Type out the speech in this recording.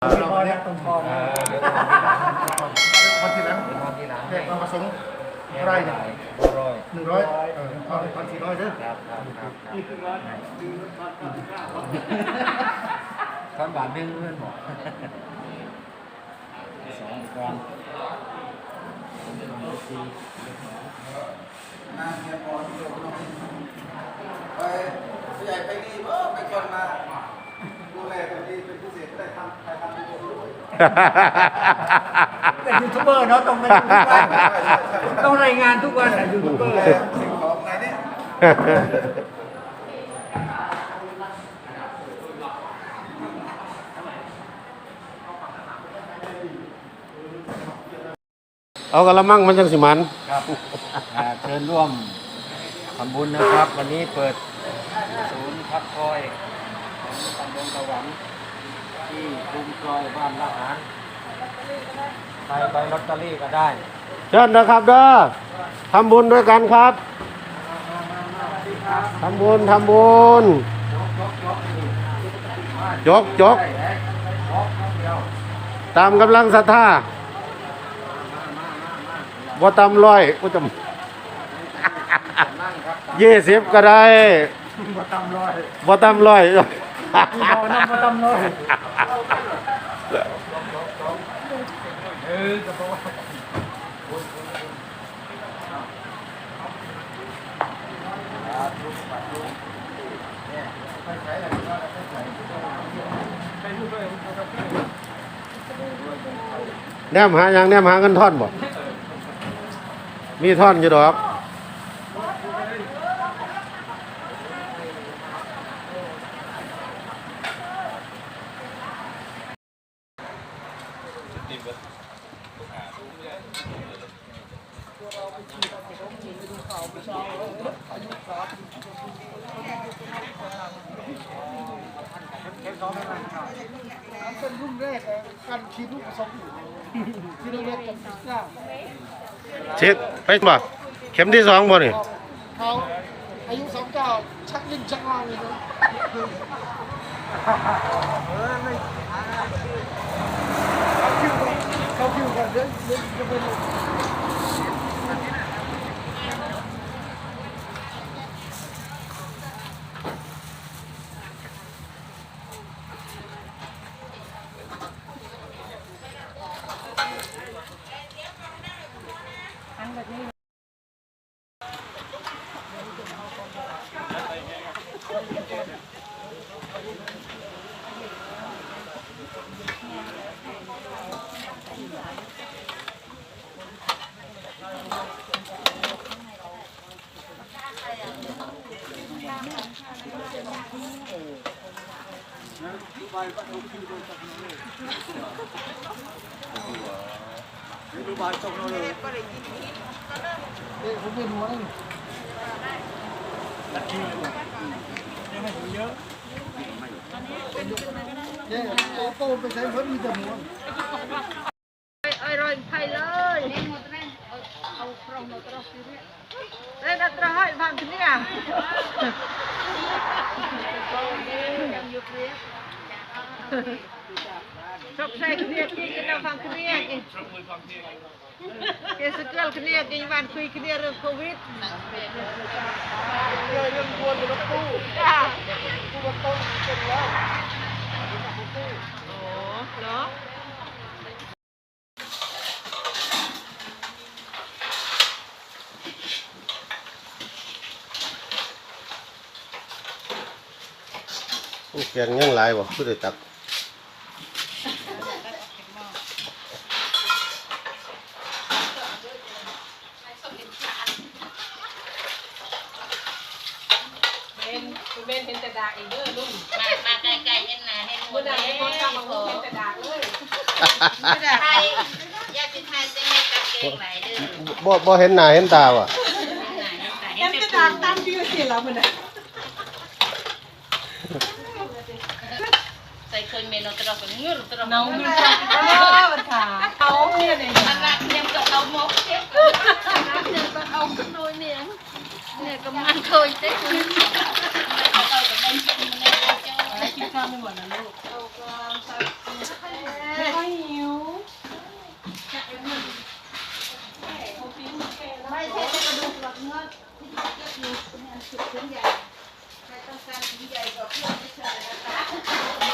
เราเนี่ยต้องทองเออเดี๋ยววันที่แล้วทอนทีหลังเด็กเราประสงค์ไรเนี่ยร้อยหนึ่งร้อยเออทอนพันสี่ร้อยเด้อครับครับครับทอนบาทหนึงเพื่อนบอกสองกองสี่ไปใหญ่ไปนี่เออไปคนมา เป็นยูทูบเบอร์เนาะต้องเป็นทุกวันต้องรายงานทุกวันอะยูทูบเบอร์ดูแลสิ่งของไหนเนี่ยเอากระมังมันจังสิมันครับอ่าเชิญร่วมทำบุญนะครับ วันนี้เปิดศูนย์พักคอยของตำบลตะหวันที่ คุ้มครอยบ้านละหารใครไปลอตเตอรี่ก็ได้เชิญนะครับเด้อทำบุญด้วยกันครับทำบุญทำบุญยกยกตามกำลังศรัทธาบ่ตำร้อยกูจะยี่สิบก็ได้มาตำร้อยบ่ตำร้อยเรานำมาตำร้อย แนมหาย่างแนมหาเงินท่อนบ่มีท่อนอยู่ดอก เป็นรุ่นแรกการฉีดลูกผสมที่เราเรียกกันเก้าเช็ดไปบ่เข็มที่สองบ่นี่เขาอายุสองเก้าชักลิ้นชักงอเลยนะเขาคิวก่อนเขาคิวก่ อนเดี๋ยวเดี๋ยวจะเป็นดูบาน เนี่ยโอโก้ไปใช้เพิ่มมีแต่หมวน rồi thay lời. Nên một tên, ông không một tên. Đây là trời, vàng Sok saya kenia kenia kita fang kenia kini. Kita sekolah kenia kini wan kui kenia rum covid. Kenia yang buat berlaku. Ya. Berlaku kenia. Oh, loh. แกงยังหลายบ่ผู้ใดตัก ดากเองเด้อลุงมามาไกลๆเห็นหน้าเห็นหมเมื่อดใดเลยให้คนกำมาเห็นแต่ดากเลยไทยอยากสิไทยจะให้กับเก่งหลายเด้อบ่บ่เห็นหน้าเห็นตาว่ะเห็นหน้าเห็นตาเห็นแต่เห็นแต่ปูดากตามที่เสียแล้วมันน่ะใส่คนเมนูตรอกกับเงือกตรอกน้องมันค่ะมันค่ะเขาเนี่ยเนี่ยมันรักเนี่ยกับเอาหมกเจ็บรักเนี่ยกับเอาโดยเนี่ยเนี่ยก็มันเคย ข้าวไปหมดนะลูกวาไม่ค่อยหิวไม่ใช่แต่กระดูกหรอกเนื้อที่จะเก็บอยู่เนี่ยสุดชิ้นใหญ่ใครต้องการชิ้นใหญ่ก็เพื่อนไม่ใช่นะคะ